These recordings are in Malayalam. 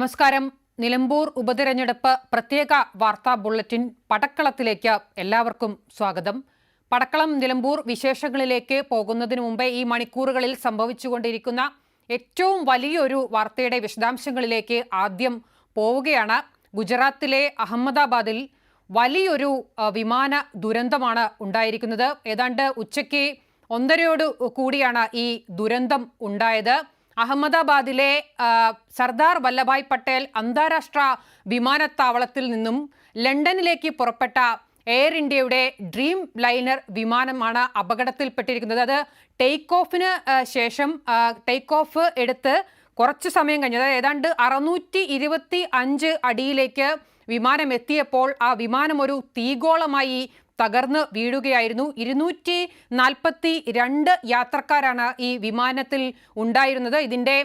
നമസ്കാരം. നിലമ്പൂർ ഉപതിരഞ്ഞെടുപ്പ് പ്രത്യേക വാർത്താ ബുള്ളറ്റിൻ പടക്കളത്തിലേക്ക് എല്ലാവർക്കും സ്വാഗതം. പടക്കളം നിലമ്പൂർ വിശേഷങ്ങളിലേക്ക് പോകുന്നതിന് മുമ്പേ ഈ മണിക്കൂറുകളിൽ സംഭവിച്ചുകൊണ്ടിരിക്കുന്ന ഏറ്റവും വലിയൊരു വാർത്തയുടെ വിശദാംശങ്ങളിലേക്ക് ആദ്യം പോവുകയാണ്. ഗുജറാത്തിലെ അഹമ്മദാബാദിൽ വലിയൊരു വിമാന ദുരന്തമാണ് ഉണ്ടായിരിക്കുന്നത്. ഏതാണ്ട് ഉച്ചയ്ക്ക് ഒന്നരയോട് കൂടിയാണ് ഈ ദുരന്തം ഉണ്ടായത്. അഹമ്മദാബാദിലെ സർദാർ വല്ലഭായ് പട്ടേൽ അന്താരാഷ്ട്ര വിമാനത്താവളത്തിൽ നിന്നും ലണ്ടനിലേക്ക് പുറപ്പെട്ട എയർ ഇന്ത്യയുടെ ഡ്രീം ലൈനർ വിമാനമാണ് അപകടത്തിൽപ്പെട്ടിരിക്കുന്നത്. അത് ടേക്ക് ഓഫിന് ശേഷം ടേക്ക് ഓഫ് എടുത്ത് കുറച്ച് സമയം കഴിഞ്ഞ്. അതായത് ഏതാണ്ട് അറുന്നൂറ്റി ഇരുപത്തി അഞ്ച് അടിയിലേക്ക് വിമാനം എത്തിയപ്പോൾ ആ വിമാനം ഒരു തീഗോളമായി തകർന്ന് വീഴുകയായിരുന്നു. ഇരുന്നൂറ്റി നാൽപ്പത്തി രണ്ട് യാത്രക്കാരാണ് ഈ വിമാനത്തിൽ ഉണ്ടായിരുന്നത്. ഇതിന്റെ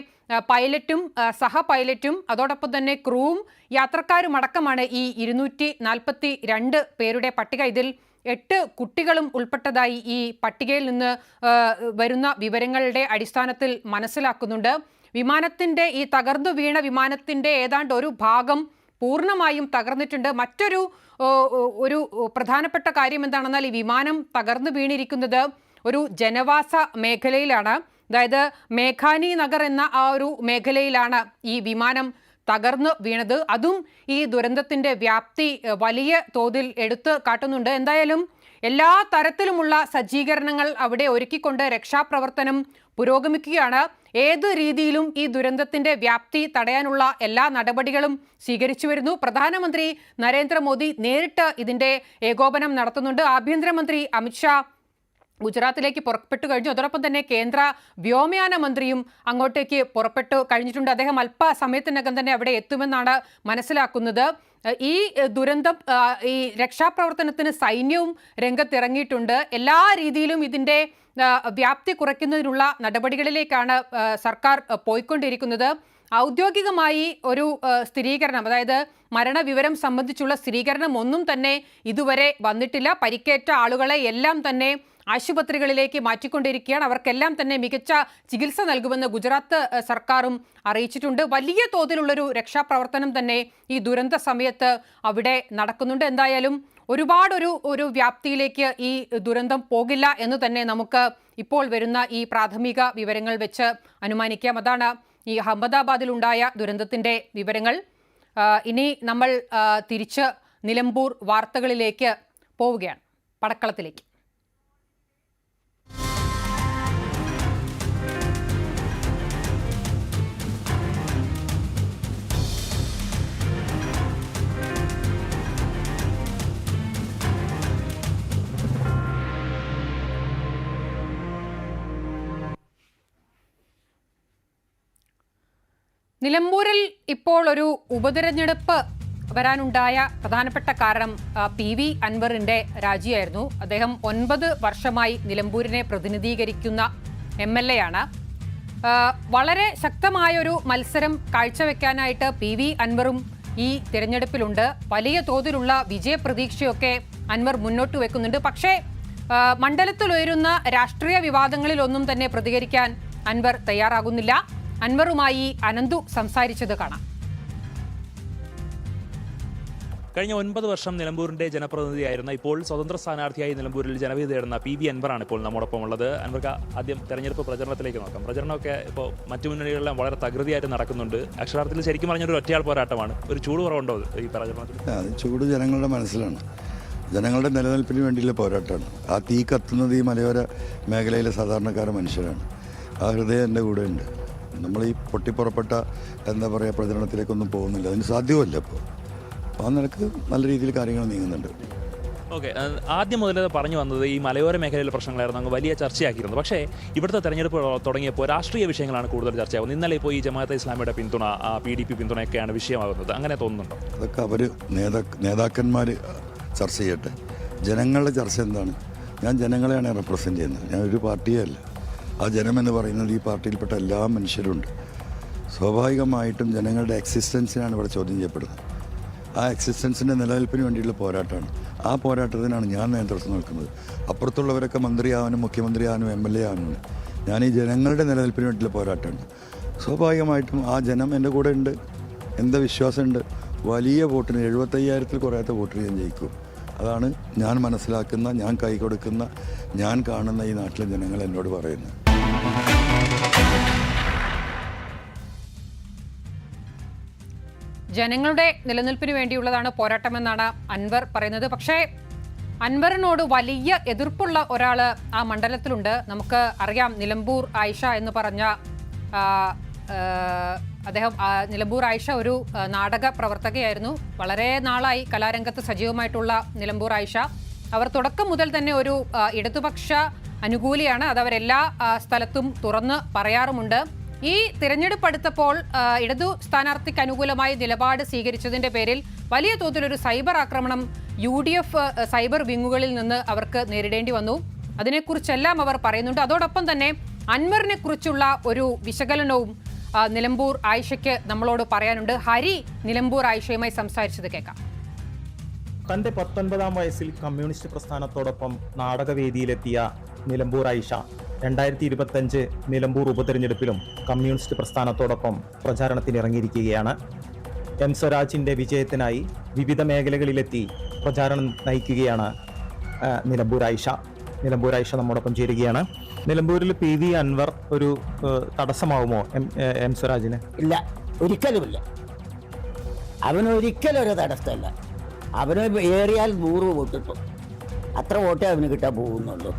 പൈലറ്റും സഹ പൈലറ്റും അതോടൊപ്പം തന്നെ ക്രൂവും യാത്രക്കാരും അടക്കമാണ് ഈ ഇരുന്നൂറ്റി നാൽപ്പത്തി രണ്ട് പേരുടെ പട്ടിക. ഇതിൽ എട്ട് കുട്ടികളും ഉൾപ്പെട്ടതായി ഈ പട്ടികയിൽ നിന്ന് വരുന്ന വിവരങ്ങളുടെ അടിസ്ഥാനത്തിൽ മനസ്സിലാക്കുന്നുണ്ട്. വിമാനത്തിന്റെ ഈ തകർന്നു വീണ വിമാനത്തിന്റെ ഏതാണ്ട് ഒരു ഭാഗം പൂർണമായും തകർന്നിട്ടുണ്ട്. മറ്റൊരു ഒരു പ്രധാനപ്പെട്ട കാര്യം എന്താണെന്നാൽ ഈ വിമാനം തകർന്നു വീണിരിക്കുന്നത് ഒരു ജനവാസ മേഖലയിലാണ്. അതായത് മേഘാനി നഗർ എന്ന ആ ഒരു മേഖലയിലാണ് ഈ വിമാനം തകർന്നു വീണത്. അതും ഈ ദുരന്തത്തിന്റെ വ്യാപ്തി വലിയ തോതിൽ എടുത്ത് കാട്ടുന്നുണ്ട്. എന്തായാലും എല്ലാ തരത്തിലുമുള്ള സജ്ജീകരണങ്ങൾ അവിടെ ഒരുക്കിക്കൊണ്ട് രക്ഷാപ്രവർത്തനം പുരോഗമിക്കുകയാണ്. ഏത് രീതിയിലും ഈ ദുരന്തത്തിന്റെ വ്യാപ്തി തടയാനുള്ള എല്ലാ നടപടികളും സ്വീകരിച്ചു വരുന്നു. പ്രധാനമന്ത്രി നരേന്ദ്രമോദി നേരിട്ട് ഇതിന്റെ ഏകോപനം നടത്തുന്നുണ്ട്. ആഭ്യന്തരമന്ത്രി അമിത്ഷാ ഗുജറാത്തിലേക്ക് പുറപ്പെട്ടു കഴിഞ്ഞു. അതോടൊപ്പം തന്നെ കേന്ദ്ര വ്യോമയാന മന്ത്രിയും അങ്ങോട്ടേക്ക് പുറപ്പെട്ടു കഴിഞ്ഞിട്ടുണ്ട്. അദ്ദേഹം അല്പസമയത്തിനകം തന്നെ അവിടെ എത്തുമെന്നാണ് മനസ്സിലാക്കുന്നത്. ഈ ദുരന്ത ഈ രക്ഷാപ്രവർത്തനത്തിന് സൈന്യവും രംഗത്തിറങ്ങിയിട്ടുണ്ട്. എല്ലാ രീതിയിലും ഇതിന്റെ വ്യാപ്തി കുറയ്ക്കുന്നതിനുള്ള നടപടികളിലേക്കാണ് സർക്കാർ പോയിക്കൊണ്ടിരിക്കുന്നത്. ഔദ്യോഗികമായി ഒരു സ്ഥിരീകരണം അതായത് മരണവിവരം സംബന്ധിച്ചുള്ള സ്ഥിരീകരണം ഒന്നും തന്നെ ഇതുവരെ വന്നിട്ടില്ല. പരിക്കേറ്റ ആളുകളെ എല്ലാം തന്നെ ആശുപത്രികളിലേക്ക് മാറ്റിക്കൊണ്ടിരിക്കുകയാണ്. അവർക്കെല്ലാം തന്നെ മികച്ച ചികിത്സ നൽകുമെന്ന് ഗുജറാത്ത് സർക്കാരും അറിയിച്ചിട്ടുണ്ട്. വലിയ തോതിലുള്ളൊരു രക്ഷാപ്രവർത്തനം തന്നെ ഈ ദുരന്ത സമയത്ത് അവിടെ നടക്കുന്നുണ്ട്. എന്തായാലും ഒരുപാടൊരു ഒരു വ്യാപ്തിയിലേക്ക് ഈ ദുരന്തം പോകില്ല എന്ന് തന്നെ നമുക്ക് ഇപ്പോൾ വരുന്ന ഈ പ്രാഥമിക വിവരങ്ങൾ വെച്ച് അനുമാനിക്കാം. അതാണ് ഈ അഹമ്മദാബാദിലുണ്ടായ ദുരന്തത്തിന്റെ വിവരങ്ങൾ. ഇനി നമ്മൾ തിരിച്ച് നിലമ്പൂർ വാർത്തകളിലേക്ക് പോവുകയാണ്. പടക്കളത്തിലേക്ക്. നിലമ്പൂരിൽ ഇപ്പോൾ ഒരു ഉപതിരഞ്ഞെടുപ്പ് വരാനുണ്ടായ പ്രധാനപ്പെട്ട കാരണം പി വി അൻവറിന്റെ രാജിയായിരുന്നു. അദ്ദേഹം ഒൻപത് വർഷമായി നിലമ്പൂരിനെ പ്രതിനിധീകരിക്കുന്ന എം എൽ എ ആണ്. വളരെ ശക്തമായൊരു മത്സരം കാഴ്ചവെക്കാനായിട്ട് പി വി അൻവറും ഈ തിരഞ്ഞെടുപ്പിലുണ്ട്. വലിയ തോതിലുള്ള വിജയപ്രതീക്ഷയൊക്കെ അൻവർ മുന്നോട്ട് വെക്കുന്നുണ്ട്. പക്ഷേ മണ്ഡലത്തിൽ ഉയരുന്ന രാഷ്ട്രീയ വിവാദങ്ങളിലൊന്നും തന്നെ പ്രതികരിക്കാൻ അൻവർ തയ്യാറാകുന്നില്ല. അൻവറുമായി അനന്തു സംസാരിച്ചത് കാണാം. കഴിഞ്ഞ ഒൻപത് വർഷം നിലമ്പൂരിന്റെ ജനപ്രതിനിധിയായിരുന്ന ഇപ്പോൾ സ്വതന്ത്ര സ്ഥാനാർത്ഥിയായി നിലമ്പൂരിൽ ജനവിധി തേടുന്ന പി വി അൻവറാണ് ഇപ്പോൾ നമ്മോടൊപ്പം ഉള്ളത് അൻവർക്ക് ആദ്യം തെരഞ്ഞെടുപ്പ് പ്രചരണത്തിലേക്ക് നോക്കാം. പ്രചരണമൊക്കെ ഇപ്പോൾ മറ്റു മുന്നണികളെല്ലാം വളരെ തകൃതിയായിട്ട് നടക്കുന്നുണ്ട്. അക്ഷരാർത്ഥത്തിൽ ശരിക്കും പറഞ്ഞൊരു ഒറ്റയാൾ പോരാട്ടമാണ്. ഒരു ചൂട് കുറവുണ്ടോ ഈ പ്രചരണത്തിൽ? ചൂട് ജനങ്ങളുടെ മനസ്സിലാണ്. ജനങ്ങളുടെ നിലനിൽപ്പിന് വേണ്ടിയുള്ള പോരാട്ടമാണ്. ആ തീ കത്തുന്നത് ഈ മലയോര മേഖലയിലെ സാധാരണക്കാര മനുഷ്യരാണ്. ആ ഹൃദയം എന്റെ കൂടെ ഉണ്ട് നമ്മൾ ഈ പൊട്ടിപ്പുറപ്പെട്ട എന്താ പറയുക പ്രചരണത്തിലേക്കൊന്നും പോകുന്നില്ല. അതിന് സാധ്യമല്ല ഇപ്പോൾ അപ്പോൾ ആ നിലയ്ക്ക് നല്ല രീതിയിൽ കാര്യങ്ങൾ നീങ്ങുന്നുണ്ട്. ഓക്കെ. ആദ്യം മുതൽ പറഞ്ഞു വന്നത് ഈ മലയോര മേഖലയിലെ പ്രശ്നങ്ങളായിരുന്നു. അങ്ങ് വലിയ ചർച്ചയാക്കിയിരുന്നു. പക്ഷേ ഇവിടുത്തെ തെരഞ്ഞെടുപ്പ് തുടങ്ങിയപ്പോൾ രാഷ്ട്രീയ വിഷയങ്ങളാണ് കൂടുതൽ ചർച്ചയാവുന്നത് ഇന്നലെ ഇപ്പോൾ ഈ ജമാഅത്തെ ഇസ്ലാമിയുടെ പിന്തുണ പി ഡി പി പിന്തുണയൊക്കെയാണ് വിഷയമാകുന്നത്. അങ്ങനെ തോന്നുന്നുണ്ടോ? അതൊക്കെ അവർ നേതാ നേതാക്കന്മാർ ചർച്ച ചെയ്യട്ടെ. ജനങ്ങളുടെ ചർച്ച എന്താണ്? ഞാൻ ജനങ്ങളെയാണ് റെപ്രസെന്റ് ചെയ്യുന്നത്. ഞാൻ ഒരു പാർട്ടിയേ അല്ല. ആ ജനമെന്ന് പറയുന്നത് ഈ പാർട്ടിയിൽപ്പെട്ട എല്ലാ മനുഷ്യരുണ്ട്. സ്വാഭാവികമായിട്ടും ജനങ്ങളുടെ എക്സിസ്റ്റൻസിനാണ് ഇവിടെ ചോദ്യം ചെയ്യപ്പെടുന്നത്. ആ എക്സിസ്റ്റൻസിന്റെ നിലനിൽപ്പിന് വേണ്ടിയുള്ള പോരാട്ടമാണ്. ആ പോരാട്ടത്തിനാണ് ഞാൻ നേതൃത്വം നിൽക്കുന്നത് അപ്പുറത്തുള്ളവരൊക്കെ മന്ത്രിയാവാനും മുഖ്യമന്ത്രിയാവാനും എം എൽ എ ആവാനും ഞാൻ ഈ ജനങ്ങളുടെ നിലനിൽപ്പിന് വേണ്ടിയുള്ള പോരാട്ടമാണ്. സ്വാഭാവികമായിട്ടും ആ ജനം എന്റെ കൂടെ ഉണ്ട്. എന്താ വിശ്വാസമുണ്ട്. വലിയ വോട്ടിന് എഴുപത്തയ്യായിരത്തിൽ കുറയാത്ത വോട്ടിന് ഞാൻ ജയിക്കും. അതാണ് ഞാൻ മനസ്സിലാക്കുന്ന ഞാൻ കൈ കൊടുക്കുന്ന ഞാൻ കാണുന്ന ഈ നാട്ടിലെ ജനങ്ങൾ എന്നോട് പറയുന്നത്. ജനങ്ങളുടെ നിലനിൽപ്പിന് വേണ്ടിയുള്ളതാണ് പോരാട്ടമെന്നാണ് അൻവർ പറയുന്നത്. പക്ഷേ അൻവറിനോട് വലിയ എതിർപ്പുള്ള ഒരാൾ ആ മണ്ഡലത്തിലുണ്ട്. നമുക്ക് അറിയാം നിലമ്പൂർ ആയിഷ എന്ന് പറഞ്ഞ അദ്ദേഹം നിലമ്പൂർ ആയിഷ ഒരു നാടക പ്രവർത്തകയായിരുന്നു. വളരെ നാളായി കലാരംഗത്ത് സജീവമായിട്ടുള്ള നിലമ്പൂർ ആയിഷ. അവർ തുടക്കം മുതൽ തന്നെ ഒരു ഇടതുപക്ഷ അനുകൂലിയാണ്. അത് അവരെല്ലാ സ്ഥലത്തും തുറന്ന് പറയാറുമുണ്ട്. ഈ തിരഞ്ഞെടുപ്പ് അടുത്തപ്പോൾ ഇടതു സ്ഥാനാർത്ഥിക്ക് അനുകൂലമായി നിലപാട് സ്വീകരിച്ചതിന്റെ പേരിൽ വലിയ തോതിൽ ഒരു സൈബർ ആക്രമണം യു ഡി എഫ് സൈബർ വിങ്ങുകളിൽ നിന്ന് അവർക്ക് നേരിടേണ്ടി വന്നു. അതിനെക്കുറിച്ചെല്ലാം അവർ പറയുന്നുണ്ട്. അതോടൊപ്പം തന്നെ അൻവറിനെ കുറിച്ചുള്ള ഒരു വിശകലനവും നിലമ്പൂർ ആയിഷയ്ക്ക് നമ്മളോട് പറയാനുണ്ട്. ഹരി നിലമ്പൂർ ആയിഷയുമായി സംസാരിച്ചത് കേൾക്കാം. തന്റെ പത്തൊൻപതാം വയസ്സിൽ കമ്മ്യൂണിസ്റ്റ് പ്രസ്ഥാനത്തോടൊപ്പം നാടകവേദിയിലെത്തിയ നിലമ്പൂർ ഐഷ. രണ്ടായിരത്തി ഇരുപത്തഞ്ച് നിലമ്പൂർ ഉപതെരഞ്ഞെടുപ്പിലും കമ്മ്യൂണിസ്റ്റ് പ്രസ്ഥാനത്തോടൊപ്പം പ്രചാരണത്തിനിറങ്ങിയിരിക്കുകയാണ്. എം സ്വരാജിന്റെ വിജയത്തിനായി വിവിധ മേഖലകളിലെത്തി പ്രചാരണം നയിക്കുകയാണ് നിലമ്പൂർ ഐഷ. നിലമ്പൂർ ഐഷ നമ്മോടൊപ്പം ചേരുകയാണ്. നിലമ്പൂരിൽ പി വി അൻവർ ഒരു തടസ്സമാവുമോ എം എം സ്വരാജിന്? ഇല്ല ഒരിക്കലുമില്ല. അവനൊരിക്കലും ഒരു തടസ്സമല്ല. അവന് ഏറിയാൽ നൂറ് വോട്ട് കിട്ടും അത്ര വോട്ടേ അവന് കിട്ടാൻ പോകുന്നുള്ളൂ.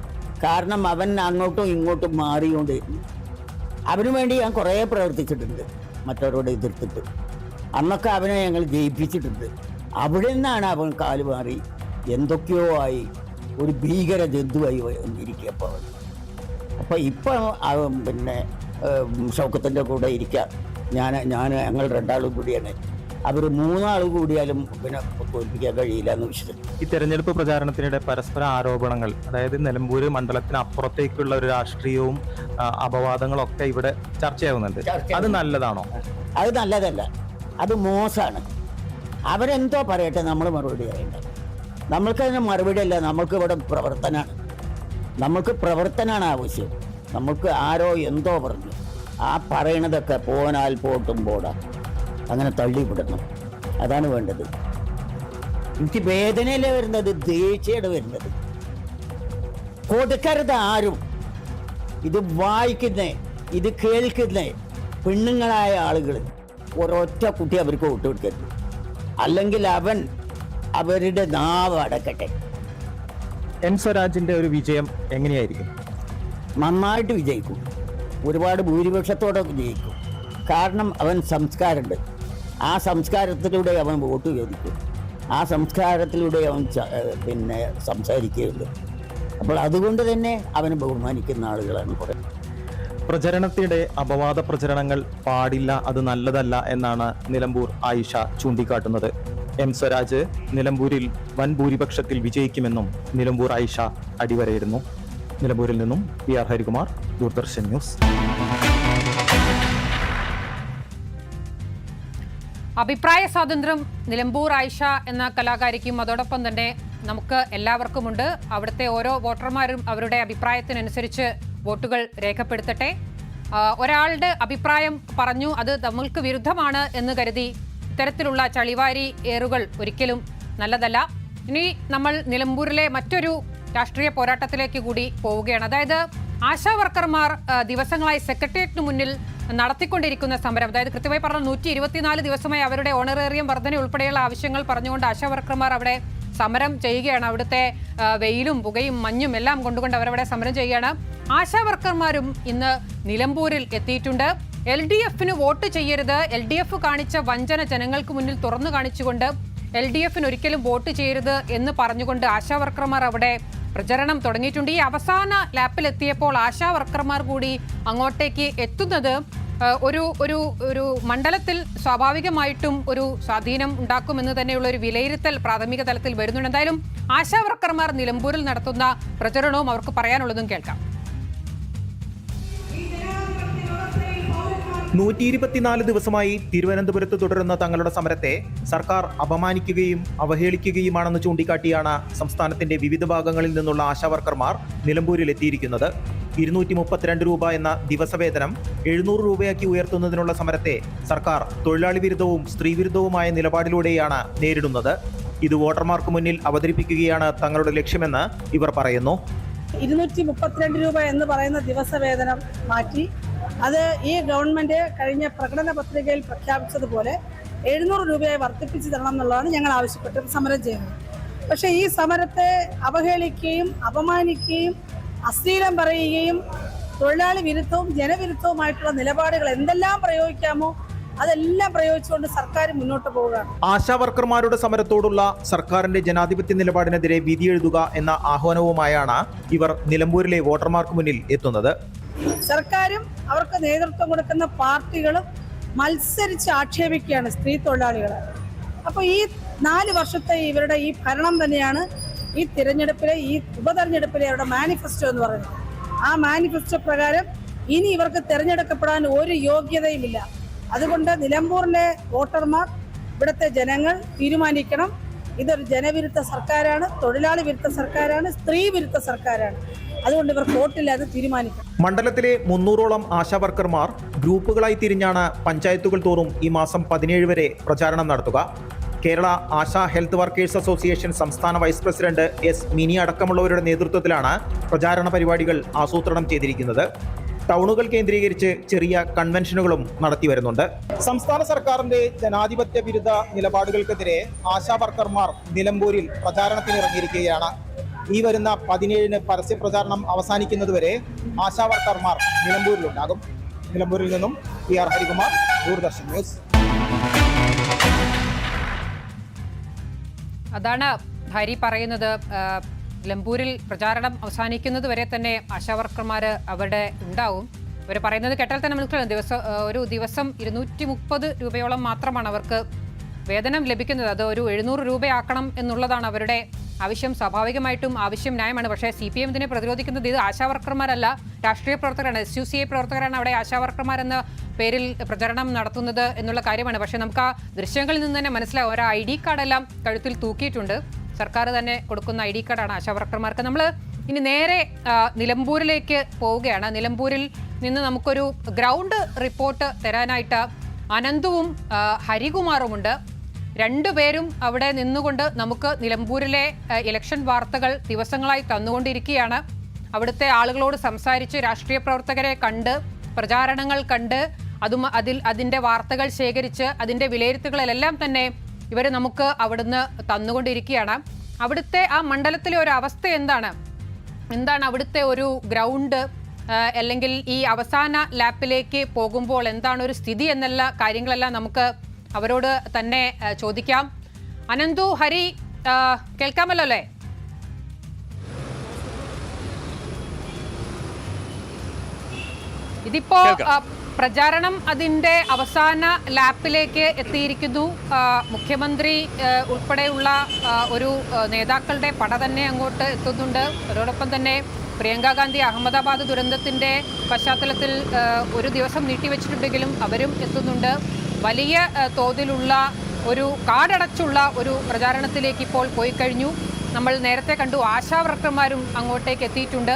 കാരണം അവൻ അങ്ങോട്ടും ഇങ്ങോട്ടും മാറിക്കൊണ്ടിരുന്നു അവന് വേണ്ടി ഞാൻ കുറേ പ്രവർത്തിച്ചിട്ടുണ്ട് മറ്റവരോട് എതിർത്തിട്ട്. അന്നൊക്കെ അവനെ ഞങ്ങൾ ജയിപ്പിച്ചിട്ടുണ്ട്. അവിടെ നിന്നാണ് അവൻ കാൽ മാറി എന്തൊക്കെയോ ആയി ഒരു ഭീകര ജന്തുവായി ഇരിക്കപ്പോൾ അവൻ. അപ്പോൾ ഇപ്പം പിന്നെ ഷൗക്കത്തിന്റെ കൂടെ ഇരിക്കുക ഞാൻ ഞാൻ ഞങ്ങൾ രണ്ടാളും കൂടിയാണ്. അവർ മൂന്നാൾ കൂടിയാലും പിന്നെ തോൽപ്പിക്കാൻ കഴിയില്ല എന്ന് വിശ്വസിക്കുന്നു. ഈ തെരഞ്ഞെടുപ്പ് പ്രചാരണത്തിനിടെ പരസ്പര ആരോപണങ്ങൾ അതായത് നിലമ്പൂര് മണ്ഡലത്തിന് അപ്പുറത്തേക്കുള്ള ഒരു രാഷ്ട്രീയവും അപവാദങ്ങളൊക്കെ ഇവിടെ ചർച്ചയാവുന്നുണ്ട്. ചർച്ചയാവുന്നു. അത് നല്ലതാണോ? അത് നല്ലതല്ല. അത് മോശമാണ്. അവരെന്തോ പറയട്ടെ നമ്മൾ മറുപടി പറയണ്ട നമ്മൾക്കതിന് മറുപടി അല്ല നമുക്ക് ഇവിടെ പ്രവർത്തനമാണ് നമുക്ക് പ്രവർത്തനമാണ് ആവശ്യം. നമുക്ക് ആരോ എന്തോ പറഞ്ഞു. ആ പറയണതൊക്കെ പോനാൽ പോട്ടും പോടാ. അങ്ങനെ തള്ളിവിടണം. അതാണ് വേണ്ടത്. എനിക്ക് വേദനയല്ലേ വരുന്നത്? ദേഷ്യയുടെ വരുന്നത്. കൊടുക്കരുത് ആരും. ഇത് വായിക്കുന്നേ ഇത് കേൾക്കുന്നേ പെണ്ണുങ്ങളായ ആളുകൾ ഒരൊറ്റ കുട്ടി അവർക്ക് വിട്ടുകൊടുക്കരുത് അല്ലെങ്കിൽ അവൻ അവരുടെ നാവ് അടക്കട്ടെ. എൻ സ്വരാജിന്റെ ഒരു വിജയം എങ്ങനെയായിരിക്കും? നന്നായിട്ട് വിജയിക്കും. ഒരുപാട് ഭൂരിപക്ഷത്തോടെ വിജയിക്കും. കാരണം അവൻ സംസ്കാരമുണ്ട്. ആ സംസ്കാരത്തിലൂടെ അവൻ വോട്ട് ചോദിക്കും. ആ സംസ്കാരത്തിലൂടെ അവൻ പിന്നെ സംസാരിക്കുകയുള്ളൂ. അപ്പോൾ അതുകൊണ്ട് തന്നെ അവന് ബഹുമാനിക്കുന്ന ആളുകളാണ് കുറേ. പ്രചരണത്തിനിടെ അപവാദ പ്രചരണങ്ങൾ പാടില്ല അത് നല്ലതല്ല എന്നാണ് നിലമ്പൂർ ആയിഷ ചൂണ്ടിക്കാട്ടുന്നത്. എം സ്വരാജ് നിലമ്പൂരിൽ വൻ ഭൂരിപക്ഷത്തിൽ വിജയിക്കുമെന്നും നിലമ്പൂർ ആയിഷ അടിവരയിരുന്നു നിലമ്പൂരിൽ നിന്നും P R Harikumar Doordarshan news. അഭിപ്രായ സ്വാതന്ത്ര്യം നിലമ്പൂർ ആയിഷ എന്ന കലാകാരിക്കും അതോടൊപ്പം തന്നെ നമുക്ക് എല്ലാവർക്കുമുണ്ട്. അവിടുത്തെ ഓരോ വോട്ടർമാരും അവരുടെ അഭിപ്രായത്തിനനുസരിച്ച് വോട്ടുകൾ രേഖപ്പെടുത്തട്ടെ. ഒരാളുടെ അഭിപ്രായം പറഞ്ഞു അത് നമ്മൾക്ക് വിരുദ്ധമാണ് എന്ന് കരുതി ഇത്തരത്തിലുള്ള ചളിവാരി ഏറുകൾ ഒരിക്കലും നല്ലതല്ല. ഇനി നമ്മൾ നിലമ്പൂരിലെ മറ്റൊരു രാഷ്ട്രീയ പോരാട്ടത്തിലേക്ക് കൂടി പോവുകയാണ്. അതായത് ആശാ വർക്കർമാർ ദിവസങ്ങളായി സെക്രട്ടേറിയറ്റിന് മുന്നിൽ നടത്തിക്കൊണ്ടിരിക്കുന്ന സമരം. അതായത് കൃത്യമായി പറഞ്ഞ നൂറ്റി ഇരുപത്തിനാല് ദിവസമായി അവരുടെ ഓണറേറിയം വർധന ഉൾപ്പെടെയുള്ള ആവശ്യങ്ങൾ പറഞ്ഞുകൊണ്ട് ആശാ വർക്കർമാർ അവിടെ സമരം ചെയ്യുകയാണ്. അവിടുത്തെ വെയിലും പുകയും മഞ്ഞും എല്ലാം കൊണ്ടുകൊണ്ട് അവരവിടെ സമരം ചെയ്യുകയാണ്. ആശാ വർക്കർമാരും ഇന്ന് നിലമ്പൂരിൽ എത്തിയിട്ടുണ്ട്. എൽ ഡി എഫിന് വോട്ട് ചെയ്യരുത്. എൽ ഡി എഫ് കാണിച്ച വഞ്ചന ജനങ്ങൾക്ക് മുന്നിൽ തുറന്നു കാണിച്ചുകൊണ്ട് എൽ ഡി എഫിന് ഒരിക്കലും വോട്ട് ചെയ്യരുത് എന്ന് പറഞ്ഞുകൊണ്ട് ആശാവർക്കർമാർ അവിടെ പ്രചരണം തുടങ്ങിയിട്ടുണ്ട്. ഈ അവസാന ലാപ്പിലെത്തിയപ്പോൾ ആശാവർക്കർമാർ കൂടി അങ്ങോട്ടേക്ക് എത്തുന്നത് ഒരു ഒരു ഒരു മണ്ഡലത്തിൽ സ്വാഭാവികമായിട്ടും ഒരു സ്വാധീനം ഉണ്ടാക്കുമെന്ന് തന്നെയുള്ള ഒരു വിലയിരുത്തൽ പ്രാഥമിക തലത്തിൽ വരുന്നുണ്ട്. എന്തായാലും ആശാവർക്കർമാർ നിലമ്പൂരിൽ നടത്തുന്ന പ്രചരണവും അവർക്ക് പറയാനുള്ളതും കേൾക്കാം. നൂറ്റി ഇരുപത്തിനാല് ദിവസമായി തിരുവനന്തപുരത്ത് തുടരുന്ന തങ്ങളുടെ സമരത്തെ സർക്കാർ അപമാനിക്കുകയും അവഹേളിക്കുകയുമാണെന്ന് ചൂണ്ടിക്കാട്ടിയാണ് സംസ്ഥാനത്തിന്റെ വിവിധ ഭാഗങ്ങളിൽ നിന്നുള്ള ആശാവർക്കർമാർ നിലമ്പൂരിൽ എത്തിയിരിക്കുന്നത് ഇരുന്നൂറ്റി മുപ്പത്തിരണ്ട് രൂപ എന്ന ദിവസവേതനം എഴുന്നൂറ് രൂപയാക്കി ഉയർത്തുന്നതിനുള്ള സമരത്തെ സർക്കാർ തൊഴിലാളി വിരുദ്ധവും സ്ത്രീവിരുദ്ധവുമായ നിലപാടിലൂടെയാണ് നേരിടുന്നത്. ഇത് വോട്ടർമാർക്ക് മുന്നിൽ അവതരിപ്പിക്കുകയാണ് തങ്ങളുടെ ലക്ഷ്യമെന്ന് ഇവർ പറയുന്നു. ഇരുന്നൂറ്റി മുപ്പത്തിരണ്ട് രൂപ എന്ന് പറയുന്ന ദിവസവേതനം മാറ്റി അത് ഈ ഗവൺമെന്റ് കഴിഞ്ഞ പ്രകടന പത്രികയിൽ പ്രഖ്യാപിച്ചതുപോലെ എഴുന്നൂറ് രൂപയായി വർദ്ധിപ്പിച്ചു തരണം എന്നുള്ളതാണ് ഞങ്ങൾ ആവശ്യപ്പെട്ട് സമരം ചെയ്യുന്നത് പക്ഷേ ഈ സമരത്തെ അവഹേളിക്കുകയും അപമാനിക്കുകയും അശ്ലീലം പറയുകയും തൊഴിലാളി വിരുദ്ധവും ജനവിരുദ്ധവുമായിട്ടുള്ള നിലപാടുകൾ എന്തെല്ലാം പ്രയോഗിക്കാമോ അതെല്ലാം പ്രയോഗിച്ചുകൊണ്ട് സർക്കാർ മുന്നോട്ട് പോവുകയാണ്. ആശാ വർക്കർമാരുടെ സമരത്തോടുള്ള സർക്കാരിന്റെ ജനാധിപത്യ നിലപാടിനെതിരെ വിധിയെഴുതുക എന്ന ആഹ്വാനവുമായാണ് ഇവർ നിലമ്പൂരിലെ വോട്ടർമാർക്ക് മുന്നിൽ എത്തുന്നത്. സർക്കാരും അവർക്ക് നേതൃത്വം കൊടുക്കുന്ന പാർട്ടികളും മത്സരിച്ച് ആക്ഷേപിക്കുകയാണ് സ്ത്രീ തൊഴിലാളികളെ അപ്പോൾ ഈ നാല് വർഷത്തെ ഇവരുടെ ഈ ഭരണം തന്നെയാണ് ഈ തിരഞ്ഞെടുപ്പിലെ ഈ ഉപതെരഞ്ഞെടുപ്പിലെ അവരുടെ മാനിഫെസ്റ്റോ എന്ന് പറയുന്നത്. ആ മാനിഫെസ്റ്റോ പ്രകാരം ഇനി ഇവർക്ക് തിരഞ്ഞെടുക്കപ്പെടാൻ ഒരു യോഗ്യതയുമില്ല. അതുകൊണ്ട് നിലമ്പൂരിലെ വോട്ടർമാർ ഇവിടുത്തെ ജനങ്ങൾ തീരുമാനിക്കണം. ഇതൊരു ജനവിരുദ്ധ സർക്കാരാണ് തൊഴിലാളി വിരുദ്ധ സർക്കാരാണ് സ്ത്രീ വിരുദ്ധ സർക്കാരാണ്. അതുകൊണ്ട് ഇവർ വോട്ടില്ല അത് തീരുമാനിക്കണം മണ്ഡലത്തിലെ മുന്നൂറോളം ആശാ വർക്കർമാർ ഗ്രൂപ്പുകളായി തിരിഞ്ഞാണ് പഞ്ചായത്തുകൾ തോറും ഈ മാസം പതിനേഴ് വരെ പ്രചാരണം നടത്തുക. Kerala ASHA health workers association സംസ്ഥാന വൈസ് പ്രസിഡന്റ് എസ് മിനി അടക്കമുള്ളവരുടെ നേതൃത്വത്തിലാണ് പ്രചാരണ പരിപാടികൾ ആസൂത്രണം ചെയ്തിരിക്കുന്നത്. ടൗണുകൾ കേന്ദ്രീകരിച്ച് ചെറിയ കൺവെൻഷനുകളും നടത്തി വരുന്നുണ്ട്. സംസ്ഥാന സർക്കാരിന്റെ ജനാധിപത്യ വിരുദ്ധ നിലപാടുകൾക്കെതിരെ ആശാ വർക്കർമാർ നിലമ്പൂരിൽ പ്രചാരണത്തിനിറങ്ങിയിരിക്കുകയാണ്. ഈ വരുന്ന പതിനേഴിന് പരസ്യ പ്രചാരണം അവസാനിക്കുന്നതുവരെ ആശാവർക്കർമാർ നിലമ്പൂരിലുണ്ടാകും. നിലമ്പൂരിൽ നിന്നും P R Harikumar Doordarshan news. അതാണ് ഹരി പറയുന്നത്. നിലമ്പൂരിൽ പ്രചാരണം അവസാനിക്കുന്നത് വരെ തന്നെ ആശാവർക്കർമാർ അവിടെ ഉണ്ടാവും. അവർ പറയുന്നത് കേട്ടാൽ തന്നെ മനസ്സിലാവും. ദിവസം ഒരു ദിവസം ഇരുന്നൂറ്റി മുപ്പത് രൂപയോളം മാത്രമാണ് അവർക്ക് വേതനം ലഭിക്കുന്നത്. അത് ഒരു എഴുന്നൂറ് രൂപയാക്കണം എന്നുള്ളതാണ് അവരുടെ ആവശ്യം സ്വാഭാവികമായിട്ടും ആവശ്യം ന്യായമാണ്. പക്ഷേ സി പി എം ഇതിനെ പ്രതിരോധിക്കുന്നത് ഇത് ആശാവർക്കർമാരല്ല രാഷ്ട്രീയ പ്രവർത്തകരാണ്. എസ് യു സി ഐ പ്രവർത്തകരാണ് അവിടെ ആശാവർക്കർമാരെന്ന പേരിൽ പ്രചരണം നടത്തുന്നത് എന്നുള്ള കാര്യമാണ്. പക്ഷേ നമുക്ക് ആ ദൃശ്യങ്ങളിൽ നിന്ന് തന്നെ മനസ്സിലാവും. ഒരു ഐ ഡി കാർഡെല്ലാം കഴുത്തിൽ തൂക്കിയിട്ടുണ്ട്. സർക്കാർ തന്നെ കൊടുക്കുന്ന ഐ ഡി കാർഡാണ് ആശാവർക്കർമാർക്ക് നമ്മൾ ഇനി നേരെ നിലമ്പൂരിലേക്ക് പോവുകയാണ്. നിലമ്പൂരിൽ നിന്ന് നമുക്കൊരു ഗ്രൗണ്ട് റിപ്പോർട്ട് തരാനായിട്ട് അനന്തുവും ഹരികുമാറുമുണ്ട്. രണ്ടുപേരും അവിടെ നിന്നുകൊണ്ട് നമുക്ക് നിലമ്പൂരിലെ ഇലക്ഷൻ വാർത്തകൾ ദിവസങ്ങളായി തന്നുകൊണ്ടിരിക്കുകയാണ്. അവിടുത്തെ ആളുകളോട് സംസാരിച്ച് രാഷ്ട്രീയ പ്രവർത്തകരെ കണ്ട് പ്രചാരണങ്ങൾ കണ്ട് അതും അതിൽ അതിന്റെ വാർത്തകൾ ശേഖരിച്ച് അതിന്റെ വിലയിരുത്തലുകളെല്ലാം തന്നെ ഇവർ നമുക്ക് അവിടുന്ന് തന്നുകൊണ്ടിരിക്കുകയാണ്. അവിടുത്തെ ആ മണ്ഡലത്തിലെ ഒരു അവസ്ഥ എന്താണ്? എന്താണ് അവിടുത്തെ ഒരു ഗ്രൗണ്ട്? അല്ലെങ്കിൽ ഈ അവസാന ലാപ്പിലേക്ക് പോകുമ്പോൾ എന്താണ് ഒരു സ്ഥിതി എന്നുള്ള കാര്യങ്ങളെല്ലാം നമുക്ക് അവരോട് തന്നെ ചോദിക്കാം. അനന്തു ഹരി കേൾക്കാമല്ലോ അല്ലേ ഇതിപ്പോ. പ്രചാരണം അതിന്റെ അവസാന ലാപ്പിലേക്ക് എത്തിയിരിക്കുന്നു. മുഖ്യമന്ത്രി ഉൾപ്പെടെയുള്ള ഒരു നേതാക്കളുടെ പട തന്നെ അങ്ങോട്ട് എത്തുന്നുണ്ട്. അതോടൊപ്പം തന്നെ പ്രിയങ്ക ഗാന്ധി അഹമ്മദാബാദ് ദുരന്തത്തിന്റെ പശ്ചാത്തലത്തിൽ ഒരു ദിവസം നീട്ടിവെച്ചിട്ടുണ്ടെങ്കിലും അവരും എത്തുന്നുണ്ട്. വലിയ തോതിലുള്ള ഒരു കാടടച്ചുള്ള ഒരു പ്രചാരണത്തിലേക്ക് ഇപ്പോൾ പോയി കഴിഞ്ഞു. നമ്മൾ നേരത്തെ കണ്ടു ആശാവർക്കർമാരും അങ്ങോട്ടേക്ക് എത്തിയിട്ടുണ്ട്.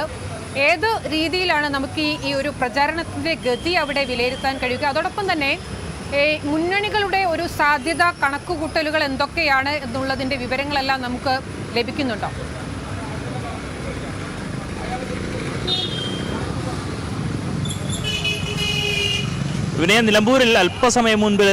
ഏത് രീതിയിലാണ് നമുക്ക് ഈ ഒരു പ്രചാരണത്തിന്റെ ഗതി അവിടെ വിലയിരുത്താൻ കഴിയുക? അതോടൊപ്പം തന്നെ മുന്നണികളുടെ ഒരു സാധ്യത കണക്കുകൂട്ടലുകൾ എന്തൊക്കെയാണ് എന്നുള്ളതിന്റെ വിവരങ്ങളെല്ലാം നമുക്ക് ലഭിക്കുന്നുണ്ടോ? വിനയ നിലമ്പൂരിൽ അല്പസമയം മുൻപ്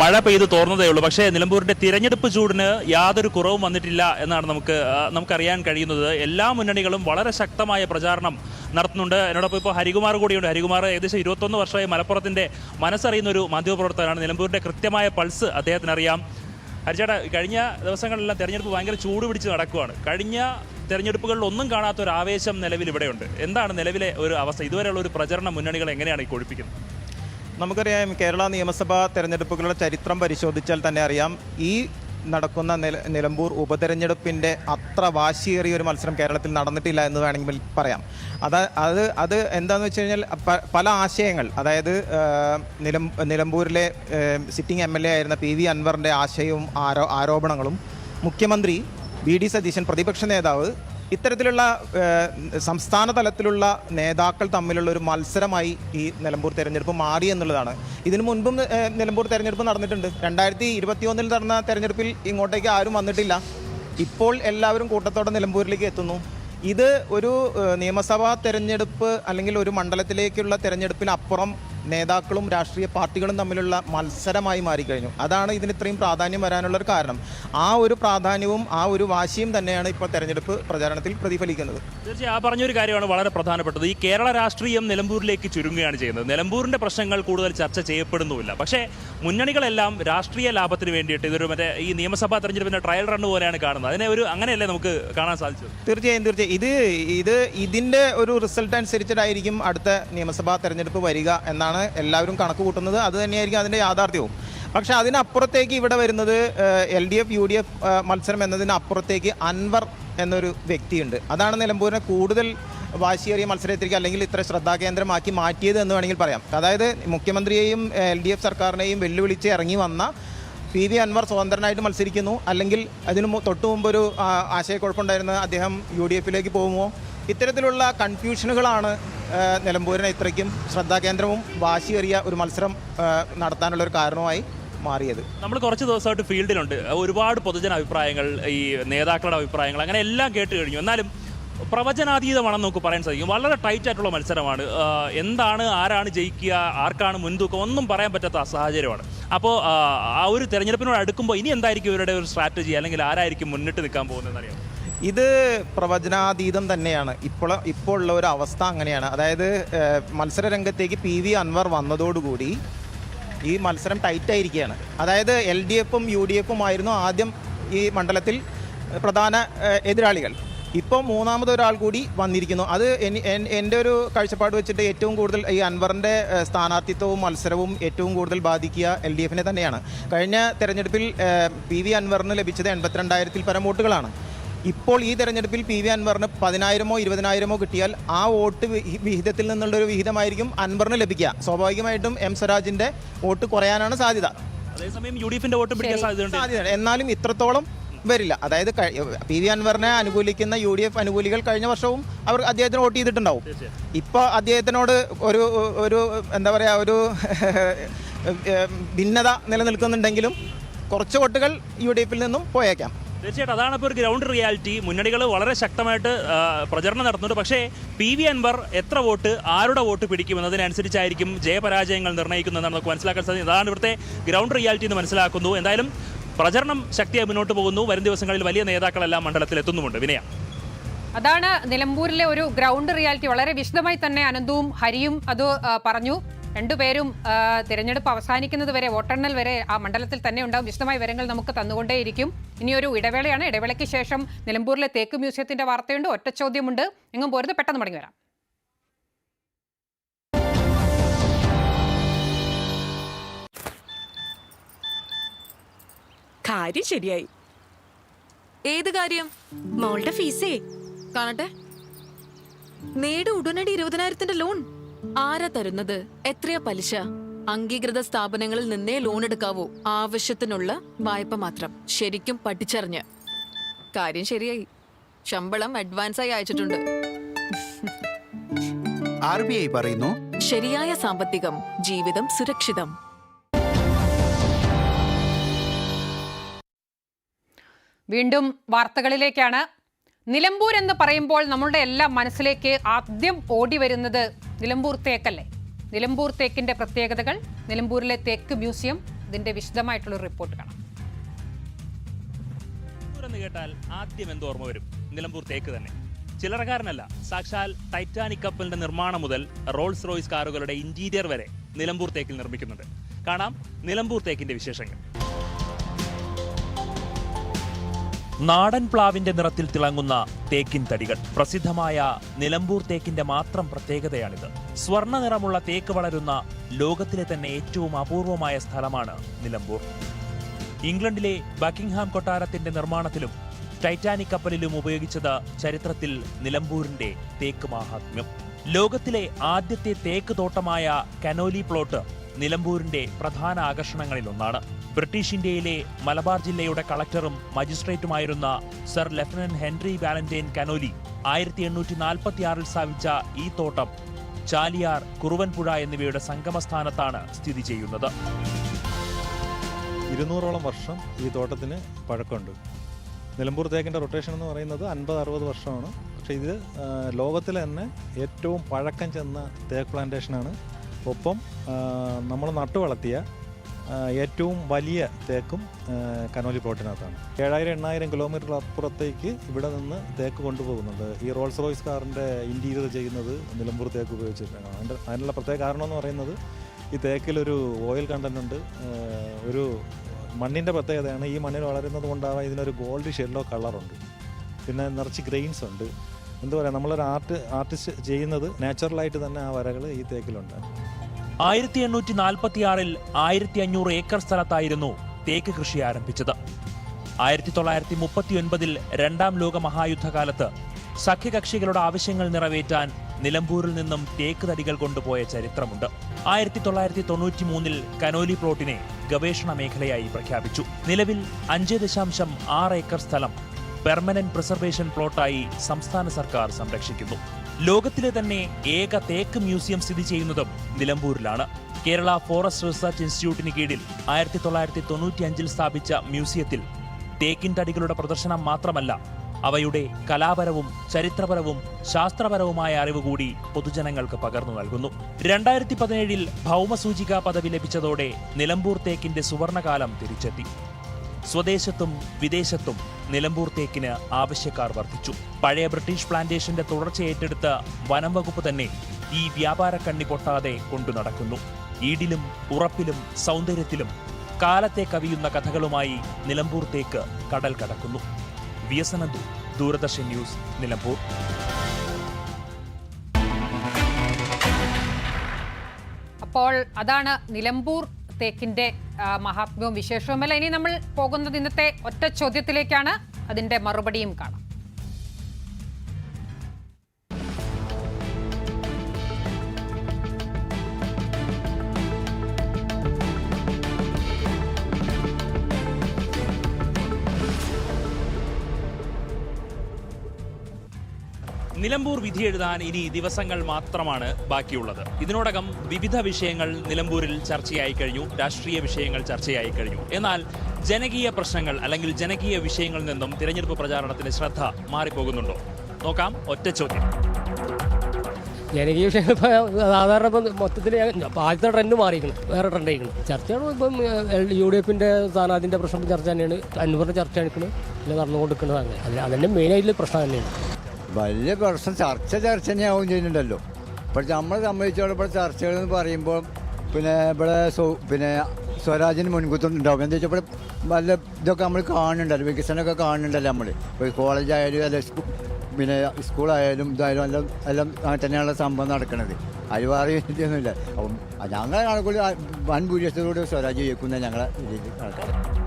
മഴ പെയ്ത് തോർന്നതേ ഉള്ളൂ. പക്ഷേ നിലമ്പൂരിന്റെ തിരഞ്ഞെടുപ്പ് ചൂടിന് യാതൊരു കുറവും വന്നിട്ടില്ല എന്നാണ് നമുക്ക് നമുക്കറിയാൻ കഴിയുന്നത്. എല്ലാ മുന്നണികളും വളരെ ശക്തമായ പ്രചാരണം നടത്തുന്നുണ്ട്. എന്നോടൊപ്പം ഇപ്പോൾ ഹരികുമാർ കൂടിയുണ്ട്. ഹരികുമാർ ഏകദേശം ഇരുപത്തൊന്ന് വർഷമായി മലപ്പുറത്തിന്റെ മനസ്സറിയുന്ന ഒരു മാധ്യമപ്രവർത്തകനാണ്. നിലമ്പൂരിന്റെ കൃത്യമായ പൾസ് അദ്ദേഹത്തിന് അറിയാം ഹരിച്ചേട്ടാ കഴിഞ്ഞ ദിവസങ്ങളിലെല്ലാം തെരഞ്ഞെടുപ്പ് ഭയങ്കര ചൂട് പിടിച്ച് നടക്കുവാണ്. കഴിഞ്ഞ തെരഞ്ഞെടുപ്പുകളിൽ ഒന്നും കാണാത്ത ഒരു ആവേശം നിലവിൽ ഇവിടെയുണ്ട്. എന്താണ് നിലവിലെ ഒരു അവസ്ഥ? ഇതുവരെയുള്ള ഒരു പ്രചരണ മുന്നണികൾ എങ്ങനെയാണ് ഈ കൊഴിപ്പിക്കുന്നത്? നമുക്കറിയാം കേരള നിയമസഭാ തെരഞ്ഞെടുപ്പുകളുടെ ചരിത്രം പരിശോധിച്ചാൽ തന്നെ അറിയാം. ഈ നടക്കുന്ന നില നിലമ്പൂർ ഉപതെരഞ്ഞെടുപ്പിന്റെ അത്ര വാശിയേറിയ ഒരു മത്സരം കേരളത്തിൽ നടന്നിട്ടില്ല എന്ന് വേണമെങ്കിൽ പറയാം. അത് അത് അത് എന്താണെന്ന് വെച്ച് കഴിഞ്ഞാൽ പല ആശയങ്ങൾ. അതായത് നിലം നിലമ്പൂരിലെ സിറ്റിംഗ് എം എൽ എ ആയിരുന്ന പി വി അൻവറിന്റെ ആശയവും ആരോ ആരോപണങ്ങളും മുഖ്യമന്ത്രി വി ഡി സതീശൻ പ്രതിപക്ഷ നേതാവ് ഇത്തരത്തിലുള്ള സംസ്ഥാന തലത്തിലുള്ള നേതാക്കൾ തമ്മിലുള്ള ഒരു മത്സരമായി ഈ നിലമ്പൂർ തെരഞ്ഞെടുപ്പ് മാറി എന്നുള്ളതാണ്. ഇതിനു മുൻപും നിലമ്പൂർ തെരഞ്ഞെടുപ്പ് നടന്നിട്ടുണ്ട്. രണ്ടായിരത്തി ഇരുപത്തിയൊന്നിൽ നടന്ന തെരഞ്ഞെടുപ്പിൽ ഇങ്ങോട്ടേക്ക് ആരും വന്നിട്ടില്ല. ഇപ്പോൾ എല്ലാവരും കൂട്ടത്തോടെ നിലമ്പൂരിലേക്ക് എത്തുന്നു. ഇത് ഒരു നിയമസഭാ തെരഞ്ഞെടുപ്പ് അല്ലെങ്കിൽ ഒരു മണ്ഡലത്തിലേക്കുള്ള തെരഞ്ഞെടുപ്പിനപ്പുറം നേതാക്കളും രാഷ്ട്രീയ പാർട്ടികളും തമ്മിലുള്ള മത്സരമായി മാറിക്കഴിഞ്ഞു. അതാണ് ഇതിന് ഇത്രയും പ്രാധാന്യം വരാനുള്ള ഒരു കാരണം. ആ ഒരു പ്രാധാന്യവും ആ ഒരു വാശിയും തന്നെയാണ് ഇപ്പോൾ തെരഞ്ഞെടുപ്പ് പ്രചാരണത്തിൽ പ്രതിഫലിക്കുന്നത്. തീർച്ചയായും ആ പറഞ്ഞൊരു കാര്യമാണ് വളരെ പ്രധാനപ്പെട്ടത്. ഈ കേരള രാഷ്ട്രീയം നിലമ്പൂരിലേക്ക് ചുരുങ്ങുകയാണ് ചെയ്യുന്നത്. നിലമ്പൂരിന്റെ പ്രശ്നങ്ങൾ കൂടുതൽ ചർച്ച ചെയ്യപ്പെടുന്നുമില്ല. പക്ഷേ മുന്നണികളെല്ലാം രാഷ്ട്രീയ ലാഭത്തിന് വേണ്ടിയിട്ട് ഇതൊരു മറ്റേ ഈ നിയമസഭാ തെരഞ്ഞെടുപ്പിന്റെ ട്രയൽ റൺ പോലെയാണ് കാണുന്നത്. അതിനെ ഒരു അങ്ങനെയല്ലേ നമുക്ക് കാണാൻ സാധിച്ചത്? തീർച്ചയായും തീർച്ചയായും. ഇത് ഇത് ഇതിന്റെ ഒരു റിസൾട്ട് അനുസരിച്ചിട്ടായിരിക്കും അടുത്ത നിയമസഭാ തെരഞ്ഞെടുപ്പ് വരിക എന്നാണ് എല്ലാവരും കണക്ക് കൂട്ടുന്നത്. അത് തന്നെയായിരിക്കും അതിന്റെ യാഥാർത്ഥ്യവും. പക്ഷേ അതിനപ്പുറത്തേക്ക് ഇവിടെ വരുന്നത് L D F U D F മത്സരം എന്നതിനപ്പുറത്തേക്ക് അൻവർ എന്നൊരു വ്യക്തിയുണ്ട്. അതാണ് നിലമ്പൂരിനെ കൂടുതൽ വാശിയേറിയ മത്സരത്തിലേക്ക് അല്ലെങ്കിൽ ഇത്ര ശ്രദ്ധാകേന്ദ്രമാക്കി മാറ്റിയത് എന്ന് വേണമെങ്കിൽ പറയാം. അതായത് മുഖ്യമന്ത്രിയെയും എൽ ഡി എഫ് സർക്കാരിനെയും വെല്ലുവിളിച്ച് ഇറങ്ങി വന്ന പി വി അൻവർ സ്വതന്ത്രനായിട്ട് മത്സരിക്കുന്നു. അല്ലെങ്കിൽ അതിന് തൊട്ടു മുമ്പ് ഒരു ആ, ആശയക്കുഴപ്പമുണ്ടായിരുന്ന അദ്ദേഹം യു ഡി എഫിലേക്ക് പോകുമോ? ഇത്തരത്തിലുള്ള കൺഫ്യൂഷനുകളാണ് നിലമ്പൂരിനെ ഇത്രയ്ക്കും ശ്രദ്ധാകേന്ദ്രവും വാശിയേറിയ ഒരു മത്സരം നടത്താനുള്ള ഒരു കാരണമായി മാറിയത്. നമ്മൾ കുറച്ച് ദിവസമായിട്ട് ഫീൽഡിലുണ്ട്. ഒരുപാട് പൊതുജന അഭിപ്രായങ്ങൾ ഈ നേതാക്കളുടെ അഭിപ്രായങ്ങൾ അങ്ങനെ എല്ലാം കേട്ട് കഴിഞ്ഞു. എന്നാലും പ്രവചനാതീതമാണെന്ന് നമുക്ക് പറയാൻ സാധിക്കും. വളരെ ടൈറ്റ് ആയിട്ടുള്ള മത്സരമാണ്. എന്താണ് ആരാണ് ജയിക്കുക ആർക്കാണ് മുൻതൂക്കം ഒന്നും പറയാൻ പറ്റാത്ത സാഹചര്യമാണ് അപ്പോൾ ആ ഒരു തെരഞ്ഞെടുപ്പിനോട് അടുക്കുമ്പോൾ ഇനി എന്തായിരിക്കും ഇവരുടെ ഒരു സ്ട്രാറ്റജി അല്ലെങ്കിൽ ആരായിരിക്കും മുന്നിട്ട് നിൽക്കാൻ പോകുന്നത് അറിയാം ഇത് പ്രവചനാതീതം തന്നെയാണ്. ഇപ്പോൾ ഇപ്പോൾ ഉള്ള ഒരു അവസ്ഥ അങ്ങനെയാണ്. അതായത് മത്സരരംഗത്തേക്ക് മത്സര രംഗത്തേക്ക് പി വി അൻവർ വന്നതോടുകൂടി ഈ മത്സരം ടൈറ്റ് ആയിരിക്കുകയാണ്. അതായത് എൽ ഡി എഫും യു ഡി എഫും ആയിരുന്നു ആദ്യം ഈ മണ്ഡലത്തിൽ പ്രധാന എതിരാളികൾ. ഇപ്പോൾ മൂന്നാമത് ഒരാൾ കൂടി വന്നിരിക്കുന്നു. അത് എന്റെ ഒരു കാഴ്ചപ്പാട് വെച്ചിട്ട് ഏറ്റവും കൂടുതൽ ഈ അൻവറിന്റെ സ്ഥാനാർത്ഥിത്വവും മത്സരവും ഏറ്റവും കൂടുതൽ ബാധിക്കുക എൽ ഡി എഫിനെ തന്നെയാണ്. കഴിഞ്ഞ തെരഞ്ഞെടുപ്പിൽ പി വി അൻവറിന് ലഭിച്ചത് എൺപത്തിരണ്ടായിരത്തിൽ പരം വോട്ടുകളാണ് ഇപ്പോൾ ഈ തെരഞ്ഞെടുപ്പിൽ പി വി അൻവറിന് പതിനായിരമോ ഇരുപതിനായിരമോ കിട്ടിയാൽ ആ വോട്ട് വിഹിതത്തിൽ നിന്നുള്ള ഒരു വിഹിതമായിരിക്കും അൻവറിന് ലഭിക്കുക. സ്വാഭാവികമായിട്ടും എം സ്വരാജിന്റെ വോട്ട് കുറയാനാണ് സാധ്യത. അതേസമയം യു ഡി എഫിന്റെ വോട്ട് പിടിക്കാൻ സാധ്യതയുണ്ട്. സാധ്യത എന്നാലും ഇത്രത്തോളം വരില്ല. അതായത് പി വി അൻവറിനെ അനുകൂലിക്കുന്ന യു ഡി എഫ് അനുകൂലികൾ കഴിഞ്ഞ വർഷവും അവർ അദ്ദേഹത്തിന് വോട്ട് ചെയ്തിട്ടുണ്ടാവും. ഇപ്പോൾ അദ്ദേഹത്തിനോട് ഒരു ഒരു എന്താ പറയുക ഒരു ഭിന്നത നിലനിൽക്കുന്നുണ്ടെങ്കിലും കുറച്ച് വോട്ടുകൾ യു ഡി എഫിൽ നിന്നും പോയേക്കാം. തീർച്ചയായിട്ടും. അതാണ് ഇപ്പോൾ ഒരു ഗ്രൗണ്ട് റിയാലിറ്റി. മുന്നണികൾ വളരെ ശക്തമായിട്ട് പ്രചരണം നടത്തുന്നുണ്ട്. പക്ഷേ പി വി അൻവർ എത്ര വോട്ട് ആരുടെ വോട്ട് പിടിക്കും എന്നതിനനുസരിച്ചായിരിക്കും ജയപരാജയങ്ങൾ നിർണയിക്കുന്നതെന്നാണ് നമുക്ക് മനസ്സിലാക്കാൻ സാധിക്കും. അതാണ് ഇവിടുത്തെ ഗ്രൗണ്ട് റിയാലിറ്റി എന്ന് മനസ്സിലാക്കുന്നു. എന്തായാലും പ്രചരണം ശക്തിയായി മുന്നോട്ട് പോകുന്നു. വരും ദിവസങ്ങളിൽ വലിയ നേതാക്കളെല്ലാം മണ്ഡലത്തിൽ എത്തുന്നുമുണ്ട് വിനയ. അതാണ് നിലമ്പൂരിലെ ഒരു ഗ്രൗണ്ട് റിയാലിറ്റി വളരെ വിശദമായി തന്നെ അനന്തവും ഹരിയും അത് പറഞ്ഞു. രണ്ടുപേരും തിരഞ്ഞെടുപ്പ് അവസാനിക്കുന്നത് വരെ വോട്ടെണ്ണൽ വരെ ആ മണ്ഡലത്തിൽ തന്നെ ഉണ്ടാകും വിശദമായ വിവരങ്ങൾ നമുക്ക് തന്നുകൊണ്ടേയിരിക്കും. ഇനിയൊരു ഇടവേളയാണ്. ഇടവേളയ്ക്ക് ശേഷം നിലമ്പൂരിലെ തേക്ക് മ്യൂസിയത്തിന്റെ വാർത്തയുണ്ട്. ഒറ്റ ചോദ്യമുണ്ട്. എങ്ങും പോരുത്. പെട്ടെന്ന് മടങ്ങി വരാം. കാര്യം ശരിയായി. ഏത് കാര്യം? മോളുടെ ഫീസേ. കാണട്ടെ. നേട് ഉടനടി ഇരുപതിനായിരത്തിന്റെ ലോൺ. ആരാ തരുന്നത്? എത്രയാ പലിശ? അംഗീകൃത സ്ഥാപനങ്ങളിൽ നിന്നേ ലോൺ എടുക്കാവൂ. ആവശ്യത്തിനുള്ള വായ്പ മാത്രം. ശരിക്കും പഠിച്ചറിഞ്ഞ്. കാര്യം ശരിയായി. ശമ്പളം അഡ്വാൻസായി അയച്ചിട്ടുണ്ട്. ആർ ബി ഐ പറയുന്നു? ശരിയായ സാമ്പത്തികം ജീവിതം സുരക്ഷിതം. വീണ്ടും വാർത്തകളിലേക്കാണ്. നിലമ്പൂർ എന്ന് പറയുമ്പോൾ നമ്മളുടെ എല്ലാം മനസ്സിലേക്ക് ആദ്യം ഓടി വരുന്നത് നിലമ്പൂർ തേക്കല്ലേ? നിലമ്പൂർ തേക്കിന്റെ പ്രത്യേകതകൾ നിലമ്പൂരിലെ തേക്ക് മ്യൂസിയം ഇതിന്റെ വിശദമായിട്ടുള്ള റിപ്പോർട്ട് കാണാം. എന്ന് കേട്ടാൽ ആദ്യം എന്ത് ഓർമ്മ വരും? നിലമ്പൂർ തേക്ക് തന്നെ. ചിലറകാരനല്ല സാക്ഷാൽ ടൈറ്റാനിക് കപ്പലിന്റെ നിർമ്മാണം മുതൽ റോൾസ് റോയ്സ് കാറുകളുടെ ഇന്റീരിയർ വരെ നിലമ്പൂർ തേക്കിൽ നിർമ്മിക്കുന്നുണ്ട്. കാണാം നിലമ്പൂർ തേക്കിന്റെ വിശേഷങ്ങൾ. നാടൻ പ്ലാവിന്റെ നിറത്തിൽ തിളങ്ങുന്ന തേക്കിൻ തടികൾ. പ്രസിദ്ധമായ നിലമ്പൂർ തേക്കിന്റെ മാത്രം പ്രത്യേകതയാണിത്. സ്വർണ നിറമുള്ള തേക്ക് വളരുന്ന ലോകത്തിലെ തന്നെ ഏറ്റവും അപൂർവമായ സ്ഥലമാണ് നിലമ്പൂർ. ഇംഗ്ലണ്ടിലെ ബക്കിംഗ്ഹാം കൊട്ടാരത്തിന്റെ നിർമ്മാണത്തിലും ടൈറ്റാനിക് കപ്പലിലും ഉപയോഗിച്ചത് ചരിത്രത്തിൽ നിലമ്പൂരിന്റെ തേക്ക് മാഹാത്മ്യം. ലോകത്തിലെ ആദ്യത്തെ തേക്ക് തോട്ടമായ കനോലി പ്ലോട്ട് നിലമ്പൂരിന്റെ പ്രധാന ആകർഷണങ്ങളിലൊന്നാണ്. ബ്രിട്ടീഷ് ഇന്ത്യയിലെ മലബാർ ജില്ലയുടെ കളക്ടറും മജിസ്ട്രേറ്റുമായിരുന്ന sir lieutenant Henry Valentine Conolly ആയിരത്തി എണ്ണൂറ്റി നാൽപ്പത്തിയാറിൽ സ്ഥാപിച്ച ഈ തോട്ടം ചാലിയാർ കുറുവൻപുഴ എന്നിവയുടെ സംഗമസ്ഥാനത്താണ് സ്ഥിതി ചെയ്യുന്നത്. ഇരുന്നൂറോളം വർഷം ഈ തോട്ടത്തിന് പഴക്കമുണ്ട്. നിലമ്പൂർ തേക്കിന്റെ റൊട്ടേഷൻ എന്ന് പറയുന്നത് അൻപത് അറുപത് വർഷമാണ്. പക്ഷേ ഇത് ലോകത്തിലെ തന്നെ ഏറ്റവും പഴക്കം ചെന്ന തേക്ക് പ്ലാന്റേഷനാണ്. ഒപ്പം നമ്മൾ നട്ടു വളർത്തിയ ഏറ്റവും വലിയ തേക്കും കനോലി പ്ലോട്ടിനകത്താണ് ഏഴായിരം എണ്ണായിരം കിലോമീറ്റർ അപ്പുറത്തേക്ക് ഇവിടെ നിന്ന് തേക്ക് കൊണ്ടുപോകുന്നുണ്ട്. ഈ റോൾസ് റോയ്സ് കാറിന്റെ ഇന്റീരിയർ ചെയ്യുന്നത് നിലമ്പൂർ തേക്ക് ഉപയോഗിച്ചിട്ടാണ്. അതിന്റെ അതിനുള്ള പ്രത്യേക കാരണം എന്ന് പറയുന്നത് ഈ തേക്കിലൊരു ഓയിൽ കണ്ടന്റ് ഉണ്ട്. ഒരു മണ്ണിന്റെ പ്രത്യേകതയാണ്. ഈ മണ്ണിൽ വളരുന്നത് കൊണ്ടാവാം ഇതിനൊരു ഗോൾഡ് ഷെല്ലോ കളറുണ്ട് പിന്നെ നിറച്ച് ഗ്രെയിൻസ് ഉണ്ട്. എന്താ പറയുക? നമ്മളൊരു ആർട്ട് ആർട്ടിസ്റ്റ് ചെയ്യുന്നത് നാച്ചുറലായിട്ട് തന്നെ ആ വരകൾ ഈ തേക്കിലുണ്ട്. ആയിരത്തി എണ്ണൂറ്റി നാൽപ്പത്തിയാറിൽ ആയിരത്തി അഞ്ഞൂറ് ഏക്കർ സ്ഥലത്തായിരുന്നു തേക്ക് കൃഷി ആരംഭിച്ചത്. ആയിരത്തി തൊള്ളായിരത്തി മുപ്പത്തി ഒൻപതിൽ രണ്ടാം ലോക മഹായുദ്ധകാലത്ത് സഖ്യകക്ഷികളുടെ ആവശ്യങ്ങൾ നിറവേറ്റാൻ നിലമ്പൂരിൽ നിന്നും തേക്ക് തടികൾ കൊണ്ടുപോയ ചരിത്രമുണ്ട്. ആയിരത്തി തൊള്ളായിരത്തി തൊണ്ണൂറ്റി മൂന്നിൽ കനോലി പ്ലോട്ടിനെ ഗവേഷണ മേഖലയായി പ്രഖ്യാപിച്ചു. നിലവിൽ അഞ്ച് ദശാംശം ആറ് ഏക്കർ സ്ഥലം പെർമനന്റ് പ്രിസർവേഷൻ പ്ലോട്ടായി സംസ്ഥാന സർക്കാർ സംരക്ഷിക്കുന്നു. ലോകത്തിലെ തന്നെ ഏക തേക്ക് മ്യൂസിയം സ്ഥിതി ചെയ്യുന്നതും നിലമ്പൂരിലാണ്. കേരള ഫോറസ്റ്റ് റിസർച്ച് ഇൻസ്റ്റിറ്റ്യൂട്ടിന് കീഴിൽ ആയിരത്തി തൊള്ളായിരത്തി തൊണ്ണൂറ്റി അഞ്ചിൽ സ്ഥാപിച്ച മ്യൂസിയത്തിൽ തേക്കിൻ തടികളുടെ പ്രദർശനം മാത്രമല്ല അവയുടെ കലാപരവും ചരിത്രപരവും ശാസ്ത്രപരവുമായ അറിവ് കൂടി പൊതുജനങ്ങൾക്ക് പകർന്നു നൽകുന്നു. രണ്ടായിരത്തി പതിനേഴിൽ ഭൗമസൂചിക പദവി ലഭിച്ചതോടെ നിലമ്പൂർ തേക്കിന്റെ സുവർണകാലം തിരിച്ചെത്തി. സ്വദേശത്തും വിദേശത്തും നിലമ്പൂർ തേക്കിന് ആവശ്യക്കാർ വർദ്ധിച്ചു. പഴയ ബ്രിട്ടീഷ് പ്ലാന്റേഷന്റെ തുടർച്ച ഏറ്റെടുത്ത വനം വകുപ്പ് തന്നെ ഈ വ്യാപാര കണ്ണി പൊട്ടാതെ കൊണ്ടു നടക്കുന്നു. ഈടിലും ഉറപ്പിലും സൗന്ദര്യത്തിലും കാലത്തെ കവിയുന്ന കഥകളുമായി നിലമ്പൂർ തേക്ക് കടൽ കടക്കുന്നു. V S Doordarshan news Nilambur. അപ്പോൾ അതാണ് നിലമ്പൂർ തേക്കിന്റെ മഹാത്മ്യവും വിശേഷവുമല്ല ഇനി നമ്മൾ പോകുന്നത് ഇന്നത്തെ ഒറ്റ ചോദ്യത്തിലേക്കാണ്. അതിന്റെ മറുപടിയും കാണാം. നിലമ്പൂർ വിധി എഴുതാൻ ഇനി ദിവസങ്ങൾ മാത്രമാണ് ബാക്കിയുള്ളത്. ഇതിനോടകം വിവിധ വിഷയങ്ങൾ നിലമ്പൂരിൽ ചർച്ചയായി കഴിഞ്ഞു രാഷ്ട്രീയ വിഷയങ്ങൾ ചർച്ചയായി കഴിഞ്ഞു. എന്നാൽ ജനകീയ പ്രശ്നങ്ങൾ അല്ലെങ്കിൽ ജനകീയ വിഷയങ്ങളിൽ നിന്നും തിരഞ്ഞെടുപ്പ് പ്രചാരണത്തിന് ശ്രദ്ധ മാറിപ്പോകുന്നുണ്ടോ? നോക്കാം ഒറ്റ ചോദ്യം. ജനകീയ വിഷയങ്ങൾ സാധാരണ ഇപ്പം മൊത്തത്തിൽ ആദ്യത്തെ ട്രെൻഡ് മാറിയിരിക്കണം വേറെ ട്രെൻഡ് ആയിരിക്കണം ചർച്ചയാണ് ഇപ്പം യു ഡി എഫിന്റെ സ്ഥാനാർത്ഥിന്റെ പ്രശ്നം ചർച്ച തന്നെയാണ്. അൻവറിന്റെ ചർച്ച എടുക്കുന്നത് അല്ലെങ്കിൽ നടന്നുകൊണ്ടിരിക്കുന്നത് അങ്ങനെ. അതന്നെ മെയിനായിട്ടുള്ള പ്രശ്നം തന്നെയാണ്. വലിയ പ്രശ്നം. ചർച്ച ചർച്ച തന്നെയാവും ചെയ്യുന്നുണ്ടല്ലോ. ഇപ്പോൾ നമ്മളെ സംബന്ധിച്ചോളം ഇപ്പോൾ ചർച്ചകൾ എന്ന് പറയുമ്പോൾ പിന്നെ ഇവിടെ സോ പിന്നെ സ്വരാജിന് മുൻകൂത്തം ഉണ്ടാവും എന്താ വെച്ചാൽ വല്ല ഇതൊക്കെ നമ്മൾ കാണുന്നുണ്ടല്ലോ. വികസനമൊക്കെ കാണുന്നുണ്ടല്ലോ നമ്മൾ ഇപ്പോൾ കോളേജായാലും അല്ലെ അല്ല സ്കൂ പിന്നെ സ്കൂളായാലും ഇതായാലും എല്ലാം എല്ലാം തന്നെയുള്ള സംഭവം നടക്കുന്നത് അത് വേറെ ഇതൊന്നുമില്ല. അപ്പം ഞങ്ങളെ കണക്കൂടി വൻ ഭൂരിപക്ഷത്തോട് സ്വരാജ് ജയിക്കുന്ന ഞങ്ങളെ ഇതിൽ നടക്കുന്നത്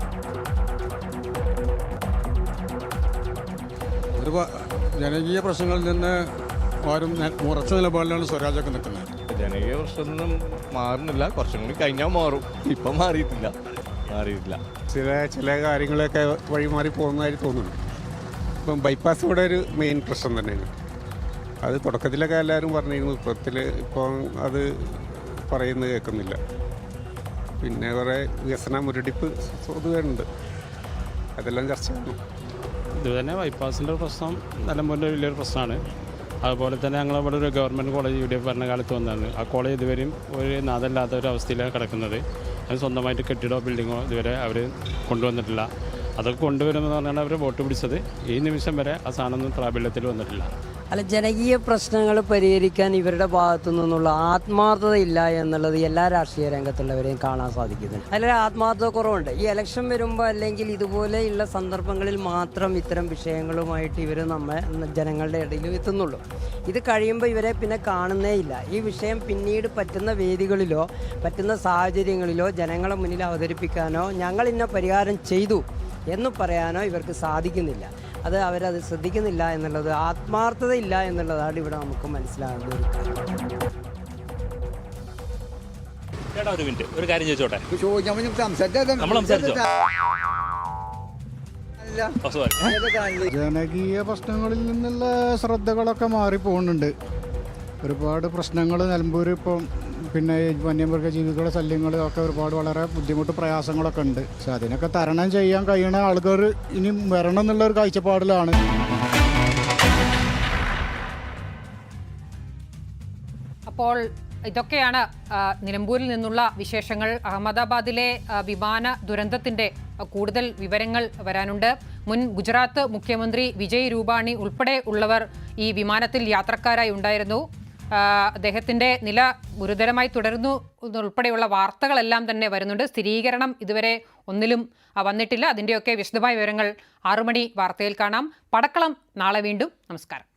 ജനകീയ പ്രശ്നങ്ങളിൽ നിന്ന് ആരും ഉറച്ച നിലപാടിലാണ് സ്വരാജൊക്കെ നിൽക്കുന്നത്. ജനകീയ പ്രശ്നമൊന്നും മാറുന്നില്ല. കുറച്ചും കൂടി കഴിഞ്ഞാൽ മാറും. ഇപ്പം മാറിയിട്ടില്ല. മാറിയിട്ടില്ല. ചില ചില കാര്യങ്ങളൊക്കെ വഴിമാറി പോകുന്നതായി തോന്നുന്നു. ഇപ്പം ബൈപ്പാസ് ഇവിടെ ഒരു മെയിൻ പ്രശ്നം തന്നെയാണ്. അത് തുടക്കത്തിലൊക്കെ എല്ലാവരും പറഞ്ഞിരുന്നു. ഇപ്പത്തിൽ ഇപ്പം അത് പറയുന്നത് കേൾക്കുന്നില്ല. പിന്നെ കുറേ വികസന മുരടിപ്പ് സ്വതുകയുണ്ട് അതെല്ലാം ചർച്ച ചെയ്യണം ഇത് തന്നെ ബൈപ്പാസിന്റെ പ്രശ്നം നിലമ്പൂരിന്റെ വലിയൊരു പ്രശ്നമാണ്. അതുപോലെ തന്നെ ഞങ്ങൾ ഇവിടെ ഒരു government college U D F ഭരണകാലത്ത് വന്നതാണ്. ആ കോളേജ് ഇതുവരെയും ഒരു നാഥല്ലാത്ത ഒരു അവസ്ഥയിലാണ് കിടക്കുന്നത്. അത് സ്വന്തമായിട്ട് കെട്ടിടമോ ബിൽഡിങ്ങോ ഇതുവരെ അവർ കൊണ്ടുവന്നിട്ടില്ല. അതൊക്കെ കൊണ്ടുവരുമെന്ന് പറഞ്ഞാൽ അവർ വോട്ട് പിടിച്ചത്. ഈ നിമിഷം വരെ ആ സാധനമൊന്നും പ്രാബല്യത്തിൽ വന്നിട്ടില്ല. അല്ല ജനകീയ പ്രശ്നങ്ങൾ പരിഹരിക്കാൻ ഇവരുടെ ഭാഗത്തു നിന്നുള്ള ആത്മാർത്ഥതയില്ല എന്നുള്ളത് എല്ലാ രാഷ്ട്രീയ രംഗത്തുള്ളവരെയും കാണാൻ സാധിക്കുന്നുണ്ട്. അതിൽ ആത്മാർത്ഥത കുറവുണ്ട്. ഈ ഇലക്ഷൻ വരുമ്പോൾ അല്ലെങ്കിൽ ഇതുപോലെയുള്ള സന്ദർഭങ്ങളിൽ മാത്രം ഇത്തരം വിഷയങ്ങളുമായിട്ട് ഇവർ നമ്മെ ജനങ്ങളുടെ ഇടയിൽ എത്തുന്നുള്ളൂ. ഇത് കഴിയുമ്പോൾ ഇവരെ പിന്നെ കാണുന്നേ ഇല്ല. ഈ വിഷയം പിന്നീട് പറ്റുന്ന വേദികളിലോ പറ്റുന്ന സാഹചര്യങ്ങളിലോ ജനങ്ങളെ മുന്നിൽ അവതരിപ്പിക്കാനോ ഞങ്ങൾ ഇന്ന പരിഹാരം ചെയ്തു എന്ന് പറയാനോ ഇവർക്ക് സാധിക്കുന്നില്ല. അത് അവരത് ശ്രദ്ധിക്കുന്നില്ല എന്നുള്ളത് ആത്മാർത്ഥതയില്ല എന്നുള്ളതാണ് ഇവിടെ നമുക്ക് മനസ്സിലാകുന്നത് ഒരു കാര്യം. ചേട്ടാ ഒരു മിനിറ്റ്. ഒരു കാര്യം ചോദിച്ചോട്ടെ? നമ്മൾ സംസാരിച്ചോ. ജനകീയ പ്രശ്നങ്ങളിൽ നിന്നുള്ള ശ്രദ്ധകളൊക്കെ മാറിപ്പോകുന്നുണ്ട്. ഒരുപാട് പ്രശ്നങ്ങൾ നിലമ്പൂർ ഇപ്പം പിന്നെ ഈ വന്യമൃഗ ജീവികളുടെ ശല്യങ്ങൾ ഒക്കെ ഒരുപാട് വളരെ ബുദ്ധിമുട്ട് പ്രയാസങ്ങളൊക്കെ ഉണ്ട്. പക്ഷെ അതിനൊക്കെ തരണം ചെയ്യാൻ കഴിയുന്ന ആളുകൾ ഇനി വരണം എന്നുള്ള ഒരു കാഴ്ചപ്പാടിലാണ്. അപ്പോൾ ഇതൊക്കെയാണ് നിലമ്പൂരിൽ നിന്നുള്ള വിശേഷങ്ങൾ. അഹമ്മദാബാദിലെ വിമാന ദുരന്തത്തിന്റെ കൂടുതൽ വിവരങ്ങൾ വരാനുണ്ട്. മുൻ ഗുജറാത്ത് മുഖ്യമന്ത്രി വിജയ് രൂപാണി ഉൾപ്പെടെ ഉള്ളവർ ഈ വിമാനത്തിൽ യാത്രക്കാരായി ഉണ്ടായിരുന്നു. ആ, അദ്ദേഹത്തിന്റെ നില ഗുരുതരമായി തുടരുന്നു ഉൾപ്പെടെയുള്ള വാർത്തകളെല്ലാം തന്നെ വരുന്നുണ്ട്. സ്ഥിരീകരണം ഇതുവരെ ഒന്നിലും വന്നിട്ടില്ല. അതിന്റെയൊക്കെ വിശദമായ വിവരങ്ങൾ ആറുമണി വാർത്തയിൽ കാണാം. പടക്കളം നാളെ വീണ്ടും. നമസ്കാരം.